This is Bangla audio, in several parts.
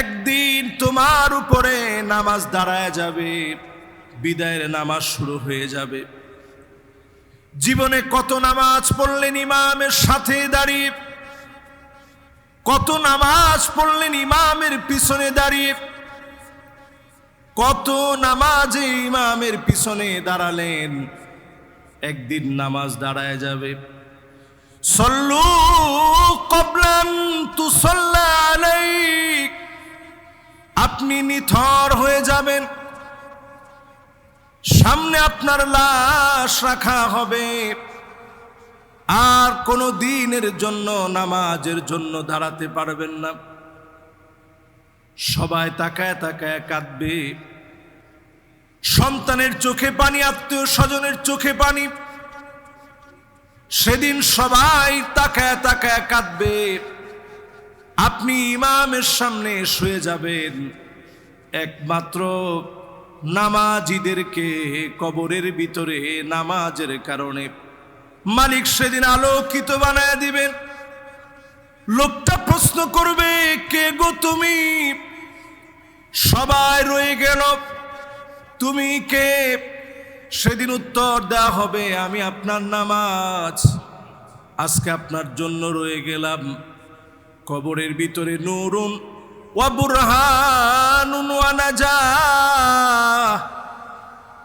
একদিন তোমার উপরে নামাজ দাঁড়ায় যাবে, বিদায়ের নামাজ শুরু হয়ে যাবে। জীবনে কত নামাজ পড়লেন ইমামের সাথে দাঁড়িয়ে, কত নামাজ পড়লেন ইমামের পিছনে দাঁড়িয়ে, কত নামাজে ইমামের পিছনে দাঁড়ালেন, একদিন নামাজ দাঁড়ায় যাবে। সল্লু কবলান তু আলাইক আপনি নিথর হয়ে যাবেন। সামনে আপনার লাশ রাখা হবে। আর কোনো দিনের জন্য, নামাজের জন্য দাঁড়াতে পারবেন না। সবাই তাকায় তাকায় কাঁদবে। সন্তানের চোখে পানি, আত্মীয় স্বজনের চোখে পানি। সেদিন সবাই তাকায় তাকায় কাঁদবে। আপনি ইমামের সামনে শুয়ে যাবেন। একমাত্র নামাজিদেরকে কবরের ভিতরে নামাজের কারণে। মালিক সেদিন আলোকিত বানায় দিবেন। লোকটা প্রশ্ন করবে, কে গো তুমি? সবাই রয়ে গেল। তুমি কে? সেদিন উত্তর দেওয়া হবে, আমি আপনার নামাজ। আজকে আপনার জন্য রয়ে গেলাম। কবরের ভিতরে নুরুন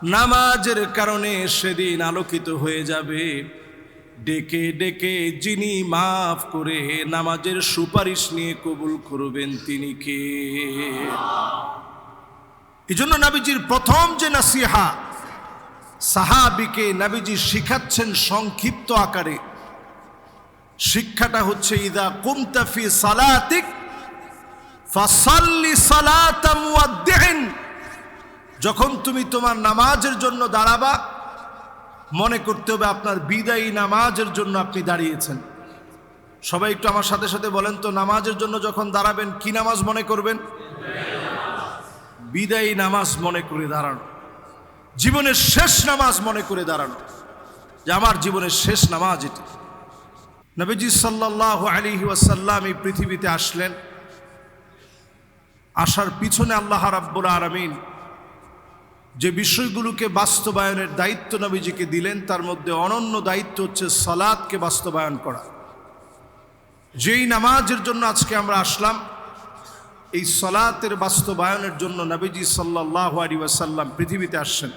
নামাজের কারণে সেদিন আলোকিত হয়ে যাবে। ডেকে ডেকে যিনি মাফ করে নামাজের সুপারিশ নিয়ে কবুল করবেন তিনি কে? এই জন্য নাবিজির প্রথম যে নাসিহা, সাহাবিকে নাবিজি শিখাচ্ছেন সংক্ষিপ্ত আকারে। শিক্ষাটা হচ্ছে ইদা কুমতাফি সালাতিক, ফাসাল্লি সালাতা মুয়াদ্দিন যখন তুমি তোমার নামাজের জন্য দাঁড়াবা, মনে করতে হবে আপনার বিদায়ী নামাজের জন্য আপনি দাঁড়িয়েছেন। সবাই একটু আমার সাথে সাথে বলেন তো, নামাজের জন্য যখন দাঁড়াবেন, কি নামাজ মনে করবেন? বিদায়ী নামাজ মনে করে দাঁড়ানো। জীবনের শেষ নামাজ মনে করে দাঁড়ানো। যে আমার জীবনের শেষ নামাজ এটি। নবীজি সাল্লাহ আলী ওয়াসাল্লাম এই পৃথিবীতে আসলেন। আসার পিছনে আল্লাহ রাব্বুল আরামিন যে বিষয়গুলোকে বাস্তবায়নের দায়িত্ব নবীজিকে দিলেন, তার মধ্যে অনন্য দায়িত্ব হচ্ছে সালাদকে বাস্তবায়ন করা। যেই নামাজের জন্য আজকে আমরা আসলাম, এই সলাতের বাস্তবায়নের জন্য নবীজি সাল্লাহ আলী ওয়াসাল্লাম পৃথিবীতে আসছেন।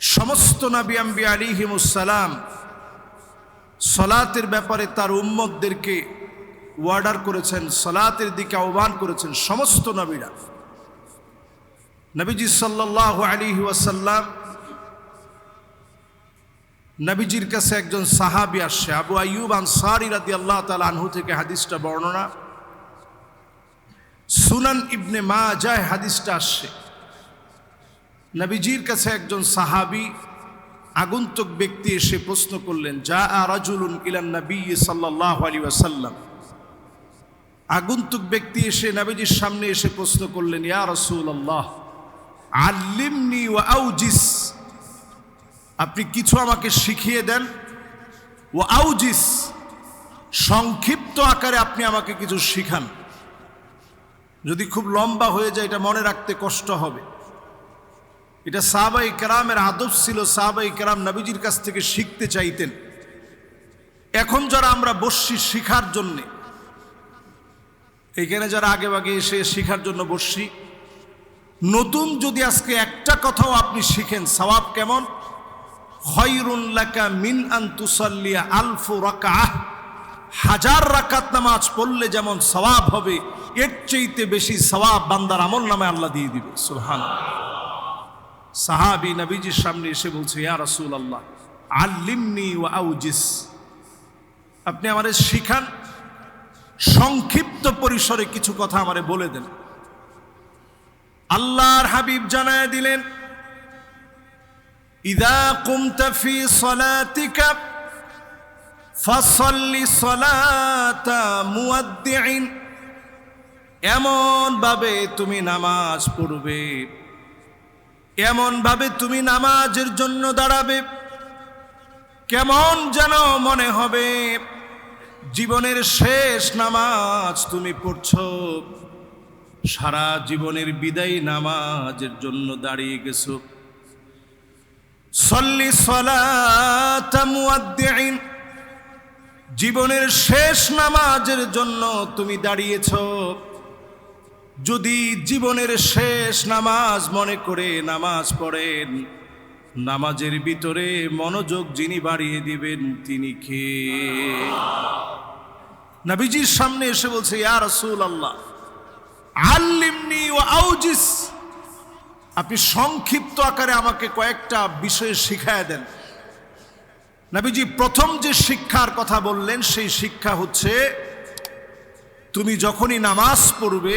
সমস্ত নবী আম্বি আলিহিমুসালাম সলাতের ব্যাপারে তার উম্মতদেরকে ওয়ার্ডার করেছেন, সলাতের দিকে আহ্বান করেছেন সমস্ত নবীরা। নবীজি সাল্লাহ আলিহি ওয়াসাল্লাম নবীজির কাছে একজন সাহাবি আসছে, আবু আইয়ুব আনসারি রাদি আল্লাহ তালা আনহু থেকে হাদিসটা বর্ণনা। সুনান ইবনে মা যায় হাদিসটা আসছে। নবীজির কাছে একজন সাহাবি আগন্তুক ব্যক্তি এসে প্রশ্ন করলেন যা রাজুলুন ইলান নবী সাল্লাহ আলী ওয়াসাল্লাম? আগন্তুক ব্যক্তি এসে নবীজির সামনে এসে প্রশ্ন করলেন, ইয়া রসুল আল্লাহ আল্লিমনি আউজিস, আপনি কিছু আমাকে শিখিয়ে দেন? ও আউজিস, সংক্ষিপ্ত আকারে আপনি আমাকে কিছু শিখান। যদি খুব লম্বা হয়ে যায়, এটা মনে রাখতে কষ্ট হবে। এটা সাহাবাই কেরামের আদব ছিল সাহাবাই কেরাম নবীজির কাছ থেকে শিখতে চাইতেন। এখন যারা আমরা বসছি শিখার জন্যে, এখানে যারা আগে আগে এসে শিখার জন্য বসছি, নতুন যদি আজকে একটা কথাও আপনি শিখেন, সওয়াব কেমন? খয়রুল্লাকা মিন আন্তুসাল্লিয়া আলফু রাকাহ হাজার রাকাত নামাজ পড়লে যেমন সওয়াব হবে, এর চাইতে বেশি সওয়াব বান্দার আমল নামে আল্লাহ দিয়ে দিবে। সুহান সাহাবি নবীজির সামনে এসে বলছে, ইয়া রাসূল আল্লাহ আল্লিমনি ওয়া আউজিস। আপনি আমাদের শিখান, সংক্ষিপ্ত পরিসরে কিছু কথা আমারে বলে দেন। আল্লাহর হাবিব জানায় দিলেন, ইদা কুমতা ফি সলাতিকা ফাসাল্লি সলাতা মুয়াদ্দিন এমন ভাবে তুমি নামাজ পড়বে। এমন ভাবে তুমি নামাজের জন্য দাঁড়াবে। কেমন যেন মনে হবে, জীবনের শেষ নামাজ তুমি পড়ছ। সারা জীবনের বিদায়ী নামাজের জন্য দাঁড়িয়ে গেছো। সল্লি সলাতামুয়াদ্দিন জীবনের শেষ নামাজের জন্য তুমি দাঁড়িয়েছ। যদি জীবনের শেষ নামাজ মনে করে নামাজ পড়েন, নামাজের ভিতরে মনোযোগ যিনি বাড়িয়ে দিবেন তিনি কে? নবীজির সামনে এসে বলছে, ইয়া রাসূল আল্লাহ আল্লিমনি ও আউজিস। আপনি সংক্ষিপ্ত আকারে আমাকে কয়েকটা বিষয়ে শিখায় দেন। নবীজি প্রথম যে শিক্ষার কথা বললেন, সেই শিক্ষা হচ্ছে, তুমি যখনই নামাজ পড়বে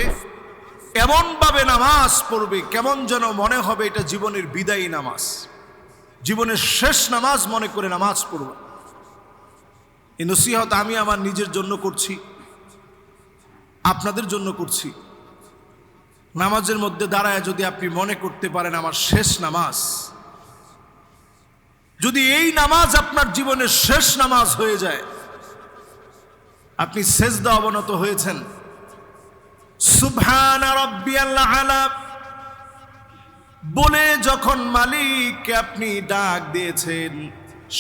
এমনভাবে নামাজ পড়বে, কেমন যেন মনে হবে এটা জীবনের বিদায়ী নামাজ। জীবনের শেষ নামাজ মনে করে নামাজ পড়ব। এই নসিহত আমি আমার নিজের জন্য করছি, আপনাদের জন্য করছি। নামাজের মধ্যে দাঁড়ায় যদি আপনি মনে করতে পারেন আমার শেষ নামাজ। যদি এই নামাজ আপনার জীবনের শেষ নামাজ হয়ে যায়, আপনি সেজদা অবনত হয়েছেন। বলে যখন মালিককে আপনি ডাক দিয়েছেন,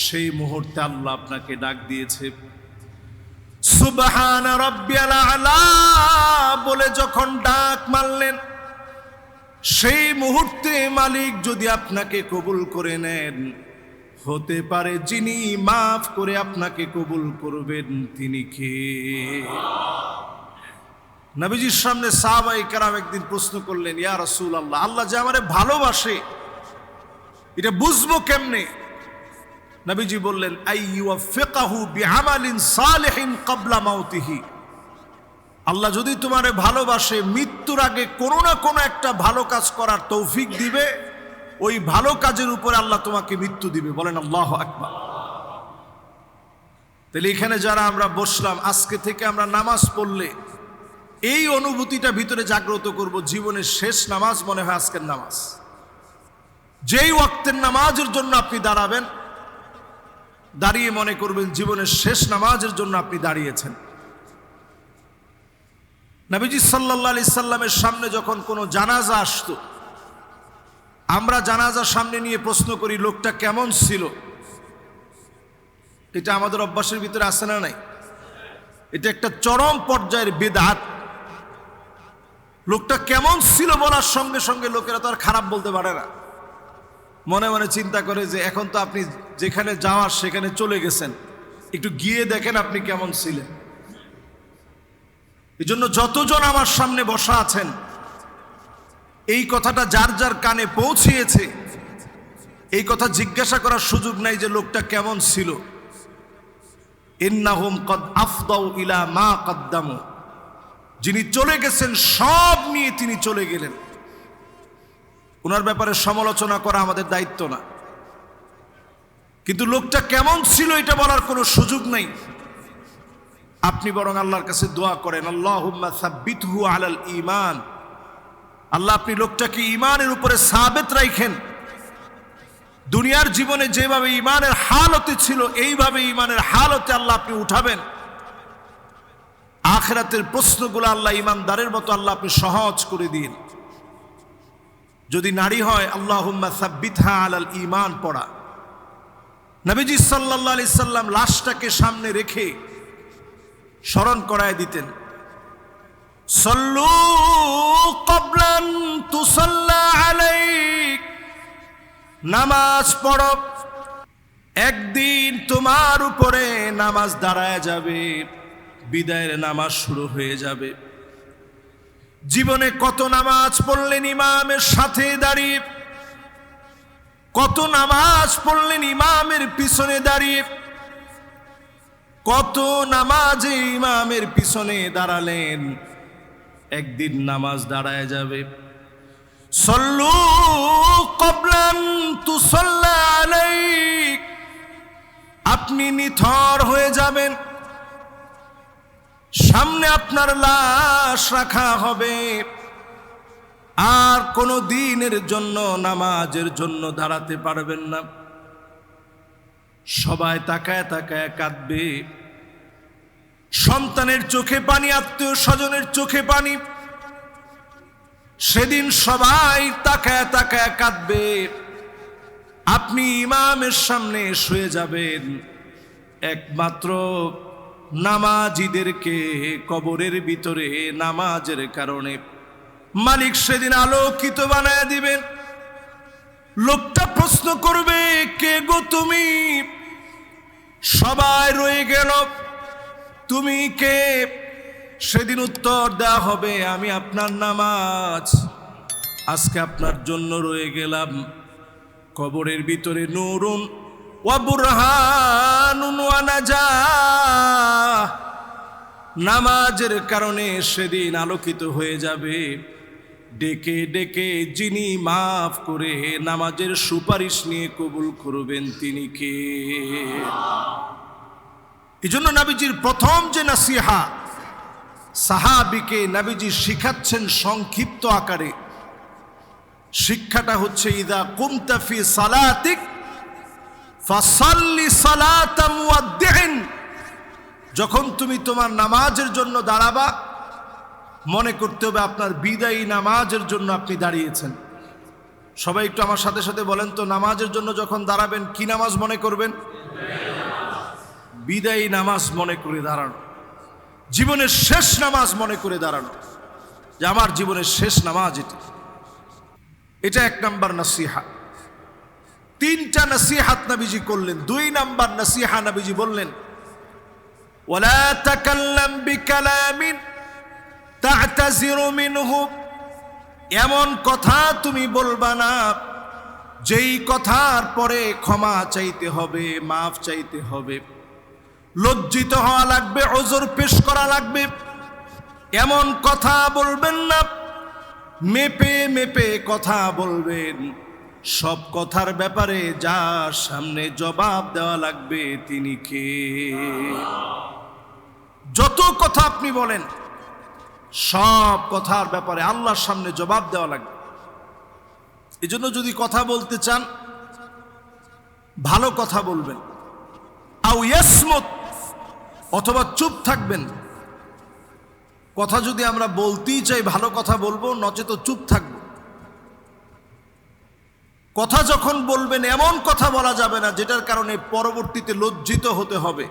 সেই মুহূর্তে আল্লাহ আপনাকে ডাক দিয়েছে। সুবহান বলে যখন ডাক মারলেন, সেই মুহূর্তে মালিক যদি আপনাকে কবুল করে নেন, হতে পারে যিনি মাফ করে আপনাকে কবুল করবেন, তিনি কে? নবীজির সামনে সাহাবাই কারাম একদিন প্রশ্ন করলেন, ইয়া রসুল আল্লাহ আল্লাহ যে আমারে ভালোবাসে, এটা বুঝব কেমনে? নবীজি বললেন আল্লাহ যদি তোমারে ভালোবাসে, মৃত্যুর আগে কোনো না কোনো একটা ভালো কাজ করার তৌফিক দিবে, ওই ভালো কাজের উপরে আল্লাহ তোমাকে মৃত্যু দিবে। বলেন, আল্লাহ আকবার। তাহলে এখানে যারা আমরা বসলাম, আজকে থেকে আমরা নামাজ পড়লে এই অনুভূতিটা ভিতরে জাগ্রত করব জীবনের শেষ নামাজ, মনে হয় আজকের নামাজ। যেই ওয়াক্তের নামাজের জন্য আপনি দাঁড়াবেন, দাঁড়িয়ে মনে করবেন জীবনের শেষ নামাজের জন্য আপনি দাঁড়িয়েছেন। নবীজি সাল্লাহ আলি সাল্লামের সামনে যখন কোনো জানাজা আসতো, আমরা জানাজার সামনে নিয়ে প্রশ্ন করি, লোকটা কেমন ছিল? এটা আমাদের অভ্যাসের ভিতরে আসে না নাই? এটা একটা চরম পর্যায়ের বেদাত। লোকটা কেমন ছিল বলার সঙ্গে সঙ্গে লোকেরা তো আর খারাপ বলতে পারে না। মনে মনে চিন্তা করে যে এখন তো আপনি যেখানে যাওয়ার সেখানে চলে গেছেন। একটু গিয়ে দেখেন আপনি কেমন ছিলেন। এই জন্য যতজন আমার সামনে বসা আছেন, এই কথাটা যার যার কানে পৌঁছিয়েছে, এই কথা জিজ্ঞাসা করার সুযোগ নাই যে লোকটা কেমন ছিল। ইন্নাহুম কদ আফদাউ ইলা মা কদ্দামু। যিনি চলে গেছেন, সব নিয়ে তিনি চলে গেলেন। ওনার ব্যাপারে সমালোচনা করা আমাদের দায়িত্ব না। কিন্তু লোকটা কেমন ছিল এটা বলার কোনো সুযোগ নেই। আপনি বরং আল্লাহর কাছে দোয়া করেন আল্লাহ আলাল ইমান আল্লাহ আপনি লোকটাকে ইমানের উপরে সাবেত রাখেন দুনিয়ার জীবনে যেভাবে ইমানের হালতে ছিল, এইভাবে ইমানের হালতে আল্লাহ আপনি উঠাবেন। আখেরাতের প্রশ্নগুলো আল্লাহ ইমানদারের মতো আল্লাহ আপনি সহজ করে দিন। যদি নারী হয় আল্লাহ সাব্বিথা আলাল ইমান পড়া। নবীজি সাল্লাহ আলি সাল্লাম লাশটাকে সামনে রেখে স্মরণ করায় দিতেন। সল্লু কবলান নামাজ পড়ো। একদিন তোমার উপরে নামাজ দাঁড়ায় যাবে। বিদায়ের নামাজ শুরু হয়ে যাবে। জীবনে কত নামাজ পড়লেন ইমামের সাথে দাঁড়িয়ে? কত নামাজ পড়লেন ইমামের পিছনে দাঁড়িয়ে? কত নামাজে ইমামের পিছনে দাঁড়ালেন? একদিন নামাজ দাঁড়ায় যাবে। সল্লু কবলান তুসল্লা আলাইক। আপনি নিথর হয়ে যাবেন। সামনে আপনার লাশ রাখা হবে। আর কোনো দিনের জন্য, নামাজের জন্য দাঁড়াতে পারবেন না। সবাই তাকায় তাকায় কাঁদবে। সন্তানের চোখে পানি, আত্মীয় স্বজনের চোখে পানি। সেদিন সবাই তাকায় তাকায় কাঁদবে। আপনি ইমামের সামনে শুয়ে যাবেন। একমাত্র নামাজিদেরকে কবরের ভিতরে নামাজের কারণে মালিক সেদিন আলোকিত বানায় দিবেন। লোকটা প্রশ্ন করবে, কে গো তুমি? সবাই রয়ে গেল। তুমি কে? সেদিন উত্তর দেওয়া হবে, আমি আপনার নামাজ। আজকে আপনার জন্য রয়ে গেলাম। কবরের ভিতরে নুরুন নামাজের কারণে সেদিন আলোকিত হয়ে যাবে। ডেকে ডেকে যিনি মাফ করে নামাজের সুপারিশ নিয়ে কবুল করবেন তিনি কে? এই জন্য নাবিজির প্রথম যে নাসিহা, সাহাবিকে নাবিজি শিখাচ্ছেন সংক্ষিপ্ত আকারে। শিক্ষাটা হচ্ছে, ইদা কুমতাফি সালাতিক যখন তুমি তোমার নামাজের জন্য দাঁড়াবা, মনে করতে হবে আপনার বিদায়ী নামাজের জন্য আপনি দাঁড়িয়েছেন। সবাই একটু আমার সাথে সাথে বলেন তো, নামাজের জন্য যখন দাঁড়াবেন, কি নামাজ মনে করবেন? বিদায়ী নামাজ মনে করে দাঁড়ানো। জীবনের শেষ নামাজ মনে করে দাঁড়ানো। যে আমার জীবনের শেষ নামাজ এটি। এটা এক নাম্বার নাসিহা। তিনটা নাসিহাত নাবিজি করলেন। দুই নাম্বার নাসিহা নাবিজি বললেন এমন কথা তুমি বলবা না, যেই কথার পরে ক্ষমা চাইতে হবে, মাফ চাইতে হবে। লজ্জিত হওয়া লাগবে ওজোর পেশ করা লাগবে। এমন কথা বলবেন না, মেপে মেপে কথা বলবেন। সব কথার ব্যাপারে যার সামনে জবাব দেওয়া লাগবে তিনি কে? যত কথা আপনি বলেন, সব কথার ব্যাপারে আল্লাহর সামনে জবাব দেওয়া লাগবে। এই জন্য যদি কথা বলতে চান, ভালো কথা বলবেন। আউ ইয়াসমত, অথবা চুপ থাকবেন। কথা যদি আমরা বলতেই চাই, ভালো কথা বলব, নচেত চুপ থাকব। কথা যখন বলবেন, এমন কথা বলা যাবে না, যেটার কারণে পরবর্তীতে লজ্জিত হতে হবে।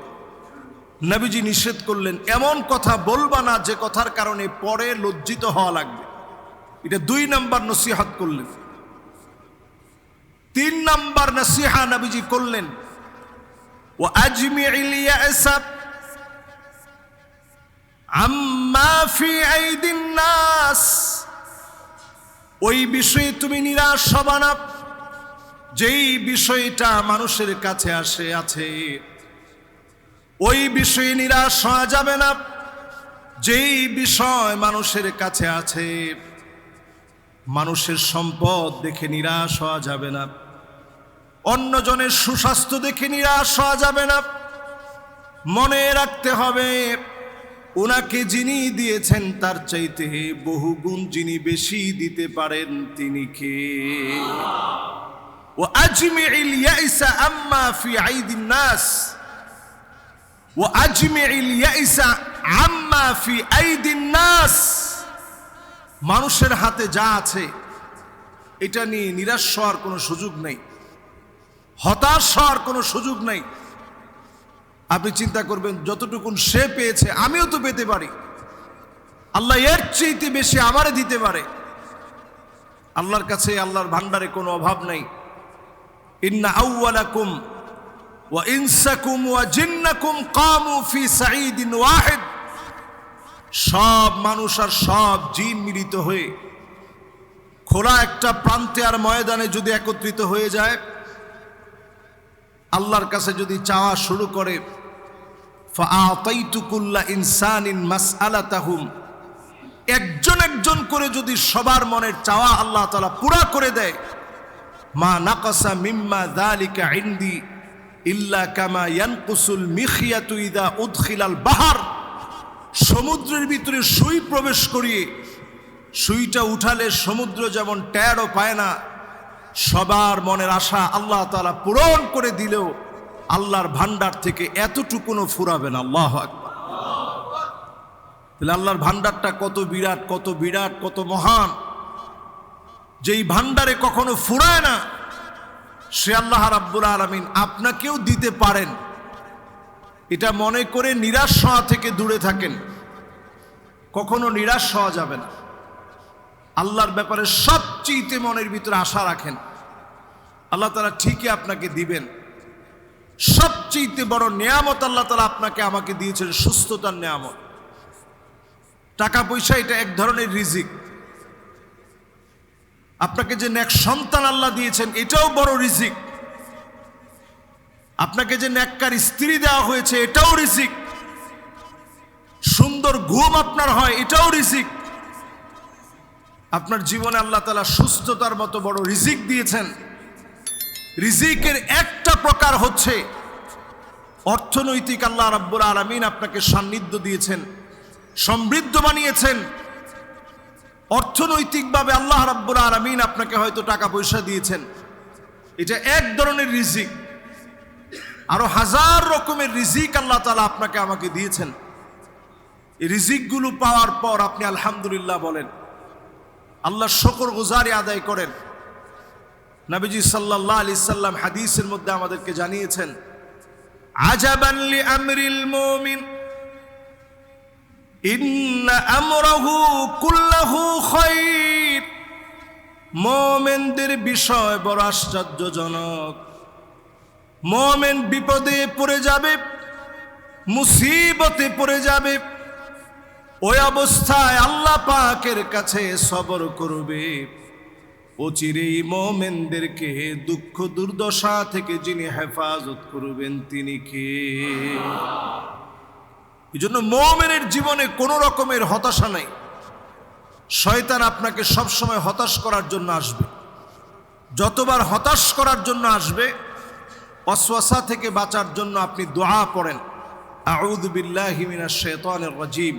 নবীজি নিষেধ করলেন, এমন কথা বলবা না যে কথার কারণে পরে লজ্জিত হওয়া লাগবে। এটা দুই নাম্বার নসিহাত করলেন। তিন নাম্বার নসিহা নবীজি করলেন ও নাস। ওই বিষয়ে তুমি নিরাশ হবা না। যেই বিষয়টা মানুষের কাছে আসে, আছে। ওই বিষয়ে নিরাশ হওয়া যাবে না। যেই বিষয় মানুষের কাছে আছে, মানুষের সম্পদ দেখে নিরাশ হওয়া যাবে না। অন্যজনের সুস্বাস্থ্য দেখে নিরাশ হওয়া যাবে না। মনে রাখতে হবে ওনাকে যিনি দিয়েছেন, তার চাইতে বহু গুণ যিনি বেশি দিতে পারেন তিনি কে? ইয়াইসা আম্মা ফি আইদিন নাস ও আজমিল ইয়াইসা আম্মা ফি আইদিন নাস মানুষের হাতে যা আছে, এটা নিয়ে নিরাশ হওয়ার কোনো সুযোগ নেই। হতাশ হওয়ার কোনো সুযোগ নেই। আপনি চিন্তা করবেন, যতটুকুন সে পেয়েছে, আমিও তো পেতে পারি। আল্লাহ এর চেয়েতে বেশি আমারে দিতে পারে। আল্লাহর কাছে আল্লাহর ভান্ডারে কোনো অভাব নাই। ইন্না আউওয়ালাকুম ওয়া ইনসাকুম ওয়া জিন্নাকুম কামু ফি সাঈদিন ওয়াহিদ সব মানুষ আর সব জিন মিলিত হয়ে খোলা একটা প্রান্তে আর ময়দানে যদি একত্রিত হয়ে যায়, আল্লাহর কাছে যদি চাওয়া শুরু করে, ফাআতাইতুকুল্লা ইনসানিন মাসআলাতাহুম, একজন একজন করে যদি সবার মনের চাওয়া আল্লাহ তাআলা পুরা করে দেয় মা নাকাসা মিম্মা যালিকা ইনদি ইল্লা কামা ইয়ানকুসুল মিখিয়াতু ইদা বাহার। সমুদ্রের ভিতরে সুই প্রবেশ করিয়ে সুইটা উঠালে সমুদ্র যেমন ট্যারও পায় না, সবার মনের আশা আল্লাহ তালা পূরণ করে দিলেও আল্লাহর ভান্ডার থেকে এতটুকুনও ফুরাবে না। আল্লাহ তাহলে আল্লাহর ভান্ডারটা কত বিরাট কত বিরাট, কত মহান। যেই ভান্ডারে কখনো ফুরায় না, সে আল্লাহ রাব্বুল আলমিন আপনাকেও দিতে পারেন। এটা মনে করে নিরাশ হওয়া থেকে দূরে থাকেন। কখনো নিরাশ হওয়া যাবে না। আল্লাহর ব্যাপারে সবচেয়ে মনের ভিতরে আশা রাখেন। আল্লাহ তালা ঠিকই আপনাকে দিবেন। সবচেয়ে বড় নিয়ামত আল্লাহ তালা আপনাকে আমাকে দিয়েছেন, সুস্থতার নিয়ামত। টাকা পয়সা এটা এক ধরনের রিজিক। আপনাকে যে ন্যাক সন্তান আল্লাহ দিয়েছেন, এটাও বড় রিজিক। আপনাকে যে ন্যাক্কার স্ত্রী দেওয়া হয়েছে, এটাও রিজিক। সুন্দর ঘুম আপনার হয়, এটাও রিজিক। আপনার জীবনে আল্লাহ তালা সুস্থতার মতো বড় রিজিক দিয়েছেন। রিজিকের একটা প্রকার হচ্ছে, অর্থনৈতিক আল্লাহ রাব্বুল আলমিন আপনাকে সান্নিধ্য দিয়েছেন, সমৃদ্ধ বানিয়েছেন। অর্থনৈতিকভাবে আল্লাহ রাব্বুল আলমিন আপনাকে হয়তো টাকা পয়সা দিয়েছেন। এটা এক ধরনের রিজিক। আরও হাজার রকমের রিজিক আল্লাহ তালা আপনাকে আমাকে দিয়েছেন। এই রিজিকগুলো পাওয়ার পর আপনি আলহামদুলিল্লাহ বলেন, আল্লাহ শকর গুজারি আদায় করেন। নবীজি সাল্লাল্লাহ আলি সাল্লাম হাদিসের মধ্যে আমাদেরকে জানিয়েছেন আজাবানলি আমরিল মুমিন। মোমেনদের বিষয় বড় আশ্চর্যজনক। মোমেন বিপদে পড়ে যাবে, মুসিবতে পড়ে যাবে, ওই অবস্থায় আল্লাহ পাকের কাছে সবর করবে। অচিরেই মোমেনদেরকে দুঃখ দুর্দশা থেকে যিনি হেফাজত করবেন, তিনি কে? এই জন্য মোমেনের জীবনে কোনো রকমের হতাশা নাই। শয়তান আপনাকে সবসময় হতাশ করার জন্য আসবে। যতবার হতাশ করার জন্য আসবে, অশ্বাসা থেকে বাঁচার জন্য আপনি দোয়া পড়েন। আউদু বিল্লাহি মিনাশ শাইতানির রাজিম।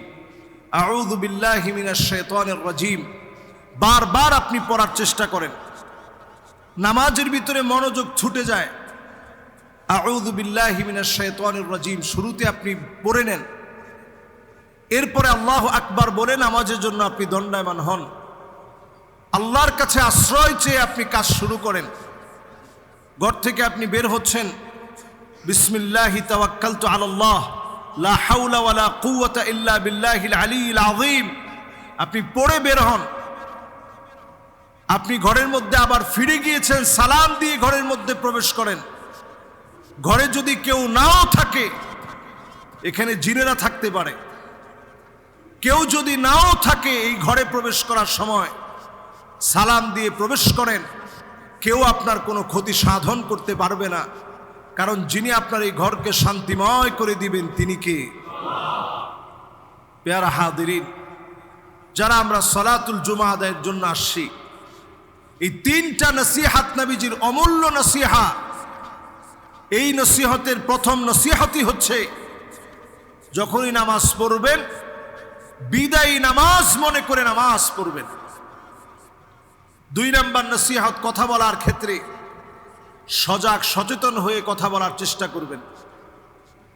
আউদু বিল্লাহি মিনাশ শাইতানির রাজিম। বারবার আপনি পড়ার চেষ্টা করেন। নামাজের ভিতরে মনোযোগ ছুটে যায়। আউদু বিল্লাহি মিনাশ শাইতানির রাজিম। শুরুতে আপনি পড়ে নেন। এরপরে আল্লাহ আকবার বলে নামাজের জন্য আপনি দণ্ডায়মান হন। আল্লাহর কাছে আশ্রয় চেয়ে আপনি কাজ শুরু করেন। ঘর থেকে আপনি বের হচ্ছেন। বিসমিল্লাহি তাওয়াক্কালতু আলাল্লাহ। লা হাওলা ওয়ালা কুওয়াতা ইল্লা বিল্লাহিল আলিয়্যিল আযীম। আপনি পড়ে বের হন। আপনি ঘরের মধ্যে আবার ফিরে গিয়েছেন, সালাম দিয়ে ঘরের মধ্যে প্রবেশ করেন। ঘরে যদি কেউ নাও থাকে, এখানে জিনেরা থাকতে পারে। কেউ যদি নাও থাকে এই ঘরে প্রবেশ করার সময়, সালাম দিয়ে প্রবেশ করেন, কেউ আপনার কোনো ক্ষতি সাধন করতে পারবে না। কারণ যিনি আপনার এই ঘরকে শান্তিময় করে দিবেন, তিনি কে? পেয়ারা হাদিরিন যারা আমরা সলাতুল জুমা আদায়ের জন্য আসছি, এই তিনটা নসিহাত নবীজির অমূল্য নসিহা, এই নসিহতের প্রথম নসিহতই হচ্ছে, যখনই নামাজ পড়বেন বিদায়ী নামাজ মনে করে নামাজ পড়বেন। দুই নাম্বার নসিহত কথা বলার ক্ষেত্রে সজাগ, সচেতন হয়ে কথা বলার চেষ্টা করবেন।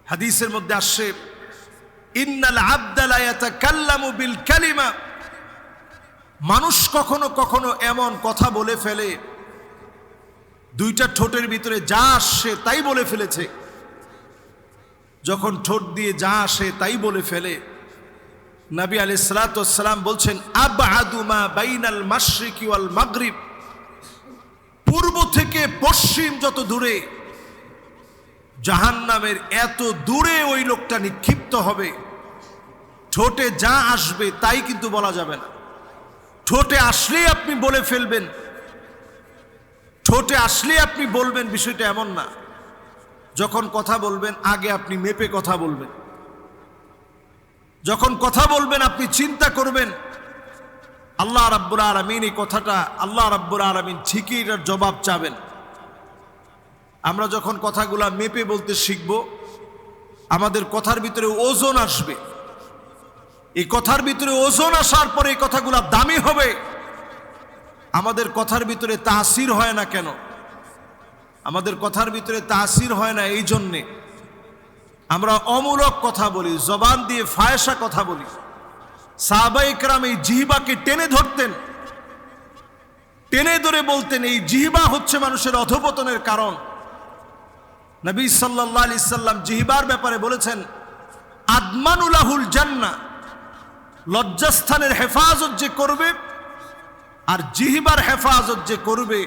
হাদিসের মধ্যে আসছে, ইন্নাল আবদালায়াতা কাল্লামু বিল কালিমা। মানুষ কখনো কখনো এমন কথা বলে ফেলে, দুইটা ঠোঁটের ভিতরে যা আসে তাই বলে ফেলেছে। যখন ঠোঁট দিয়ে যা আসে তাই বলে ফেলে। নবী আলি সালাতাম বলছেন আবাদুমা বাইনাল মাশরিকি ওয়াল মাগরিব। পূর্ব থেকে পশ্চিম যত দূরে, জাহান্নামের এত দূরে ওই লোকটা নিক্ষিপ্ত হবে। ঠোঁটে যা আসবে তাই কিন্তু বলা যাবে না। ঠোঁটে আসলেই আপনি বলে ফেলবেন। ঠোঁটে আসলেই আপনি বলবেন বিষয়টা এমন না। যখন কথা বলবেন, আগে আপনি মেপে কথা বলবেন। যখন কথা বলবেন, আপনি চিন্তা করবেন, আল্লাহ রাব্বুর আলমিন এই কথাটা, আল্লাহ রাব্বুর আলমিন ঠিকই এটার জবাব চাবেন। আমরা যখন কথাগুলা মেপে বলতে শিখব, আমাদের কথার ভিতরে ওজন আসবে। এই কথার ভিতরে ওজন আসার পরে এই কথাগুলা দামি হবে। আমাদের কথার ভিতরে তাসির হয় না কেন? আমাদের কথার ভিতরে তাসির হয় না এই জন্যে। আমরা অমূলক কথা বলি, জবান দিয়ে ফায়সা কথা বলি। সাহাবাইকরাম এই জিহিবাকে টেনে ধরতেন। টেনে ধরে বলতেন, এই জিহিবা হচ্ছে মানুষের অধপতনের কারণ। নবী সাল্লাহ আলি সাল্লাম জিহিবার ব্যাপারে বলেছেন আদমানুলাহুল জান্না, লজ্জাস্থানের হেফাজত যে করবে আর জিহিবার হেফাজত যে করবে,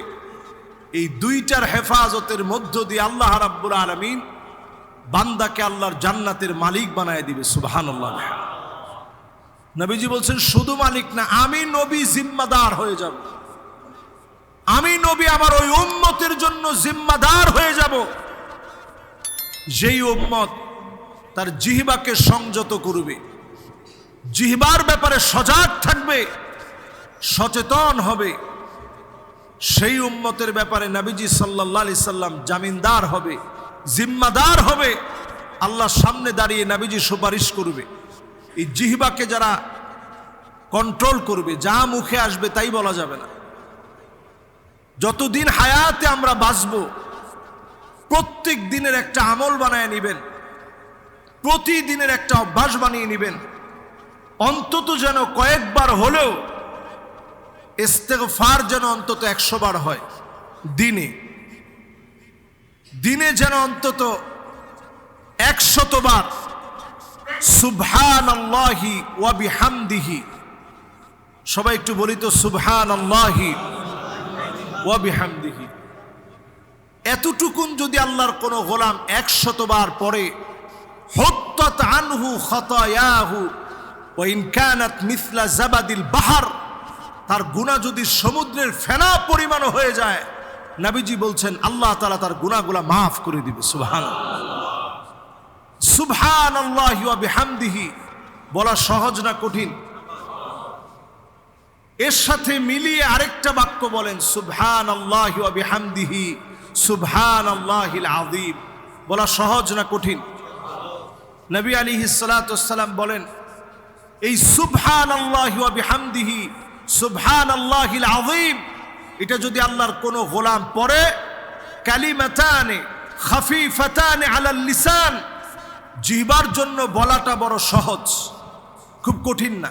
এই দুইটার হেফাজতের মধ্য দিয়ে আল্লাহ রাব্বুল আলমিন বান্দাকে আল্লাহর জান্নাতের মালিক বানায় দিবে সুবাহান নবীজি বলছেন, শুধু মালিক না, আমি নবী জিম্মাদার হয়ে যাব। আমি নবী আমার ওই উম্মতের জন্য জিম্মাদার হয়ে যাব। যেই উম্মত তার জিহিবাকে সংযত করবে, জিহবার ব্যাপারে সজাগ থাকবে, সচেতন হবে। সেই উম্মতের ব্যাপারে নবীজি সাল্লাহ সাল্লাম জামিনদার হবে। জিম্মাদার হবে, আল্লাহ সামনে দাঁড়িয়ে নবীজি সুপারিশ করবে। এই জিহবাকে যারা কন্ট্রোল করবে যা মুখে আসবে তাই বলা যাবে না। যতদিন হায়াতে আমরা বাঁচব, প্রত্যেক দিনের একটা আমল বানায় নিবেন, প্রতিদিনের একটা অভ্যাস বানিয়ে নিবেন, অন্তত যেন কয়েকবার হলেও ইস্তেগফার যেন অন্তত একশো বার হয় দিনে। দিনে যেন অন্তত একশত বার সুবহান আল্লাহি ওয়া বিহামদিহি। সবাই একটু বলি তো সুবহান আল্লাহি ওয়া বিহামদিহি। এতটুকুন যদি আল্লাহর কোনো গোলাম একশতবার পরে হত্যাত আনহু খতায়াহু ওয়া ইন কানাত মিসলা জাবাদিল বাহার, তার গুণা যদি সমুদ্রের ফেনা পরিমাণ হয়ে যায় নাবিজি বলছেন, আল্লাহ তালা তার গুণাগুলা মাফ করে দিবে সুবহান সুবহান আল্লাহ বিহামদিহি, বলা সহজ না কঠিন। এর সাথে মিলিয়ে আরেকটা বাক্য বলেন সুবহান আল্লাহ বিহামদিহি সুবহান আল্লাহিল আযীম। বলা সহজ না কঠিন। নবী আলী সালাম বলেন, এই সুবহান আল্লাহ বিহামদিহি সুবহান আল্লাহিল আযীম এটা যদি আল্লাহর কোনো গোলাম পড়ে, কালিমাতানে খাফিফাতানে আলাল লিসান, জিহবার জন্য বলাটা বড় সহজ, খুব কঠিন না।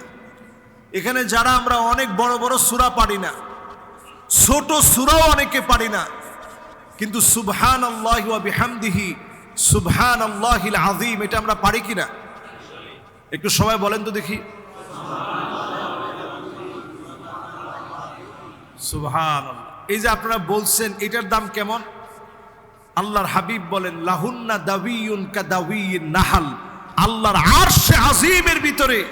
এখানে যারা আমরা অনেক বড় বড় সুরা পারি না, ছোট সুরাও অনেকে পারি না, কিন্তু সুবহান আল্লাহ বিহামদিহি সুবহান আল্লাহিল আযীম, এটা আমরা পারি কিনা? একটু সবাই বলেন তো দেখি। সুবহান এই যে আপনারা বলছেন, এটার দাম কেমন? আল্লাহর হাবিব বলেন, লাহুন্না দাবিউন কা দাবিয়িন নাহাল। আল্লাহর আরশে আজিমের ভিতরে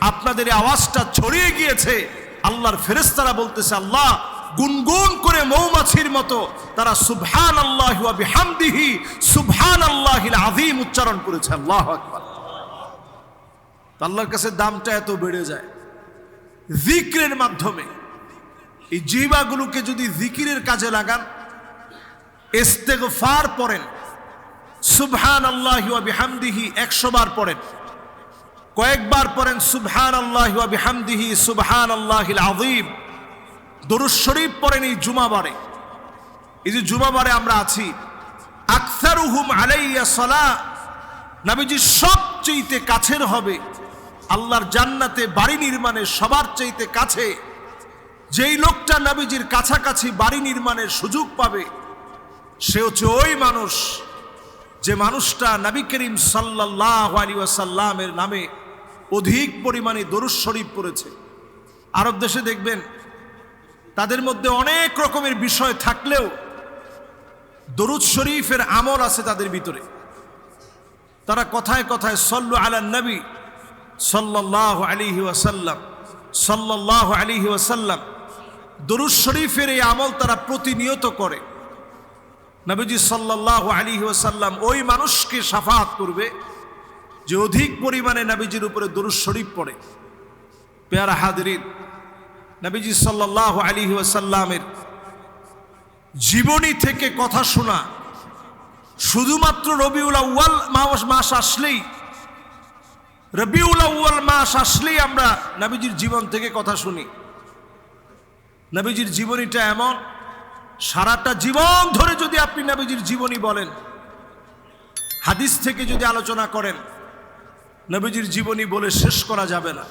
আপনাদের আওয়াজটা ছড়িয়ে গিয়েছে। আল্লাহর ফেরেশতারা বলতেছে, আল্লাহ, গুনগুন করে মৌমাছির মতো তারা সুবহান আল্লাহ বিহামদিহি সুবহান আল্লাহিল আযীম উচ্চারণ করেছে। আল্লাহ আকবার। আল্লাহর কাছে দামটা এত বেড়ে যায়। জিক্রের মাধ্যমে এই জিবাগুলোকে যদি জিকিরের কাজে লাগান, ইস্তেগফার পড়েন সুবহান আল্লাহ বিহামদিহি একশো বার পড়েন, কয়েকবার পড়েন সুবহান আল্লাহ বিহামদিহি সুবহান আল্লাহিল আযীম, দরুদ শরীফ পড়েন এই জুমাবারে। এই যে জুমাবারে আমরা আছি, আকসারুহুম আলাইয়া সলা, নাবিজি সবচেয়ে কাছের হবে, আল্লাহর জান্নাতে বাড়ি নির্মাণে সবার চাইতে কাছে। যেই লোকটা নাবিজির কাছাকাছি বাড়ি নির্মাণের সুযোগ পাবে, সে হচ্ছে ওই মানুষ যে মানুষটা নবী করিম সাল্লাহ আলী ওয়াসাল্লামের নামে অধিক পরিমাণে দরুদ শরীফ পড়েছে। আরব দেশে দেখবেন, তাদের মধ্যে অনেক রকমের বিষয় থাকলেও দরুদ শরীফের আমল আছে তাদের ভিতরে। তারা কথায় কথায়, সল্লু আলা নবী সাল্লাহ আলিহি ওয়াসাল্লাম সাল্লাহ আলিহি ওয়াসাল্লাম। দরুদ শরীফের এই আমল তারা প্রতিনিয়ত করে। নবীজি সাল্লাহ আলী ওসাল্লাম ওই মানুষকে সাফাত করবে যে অধিক পরিমাণে নবীজির উপরে দরুদ শরীফ পড়ে। পেয়ারা হাদরিন, নবীজি সাল্লাহ আলী ওসাল্লামের জীবনী থেকে কথা শোনা, শুধুমাত্র রবিউল আউ্য়াল মাস মাস আসলেই, রবিউল আউ্য়াল মাস আসলেই আমরা নবীজির জীবন থেকে কথা শুনি। নবীজির জীবনীটা এমন, সারাটা জীবন ধরে যদি আপনি নবীজির জীবনী বলেন, হাদিস থেকে যদি আলোচনা করেন, নবীজির জীবনী বলে শেষ করা যাবে না।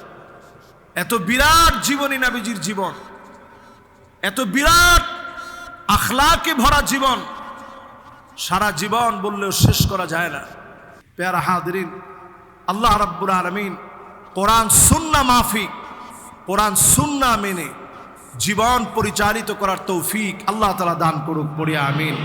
এত বিরাট জীবনী নবীজির জীবন, এত বিরাট আখলাকে ভরা জীবন, সারা জীবন বললেও শেষ করা যায় না। পেয়ারা হাদরিন আল্লাহ রাব্বুল আলমিন কোরআন, সুন্না মাফিক, কোরআন, সুন্না মেনে জীবন পরিচালিত করার তৌফিক আল্লাহ তালা দান করুক পড়িয়া আমিন।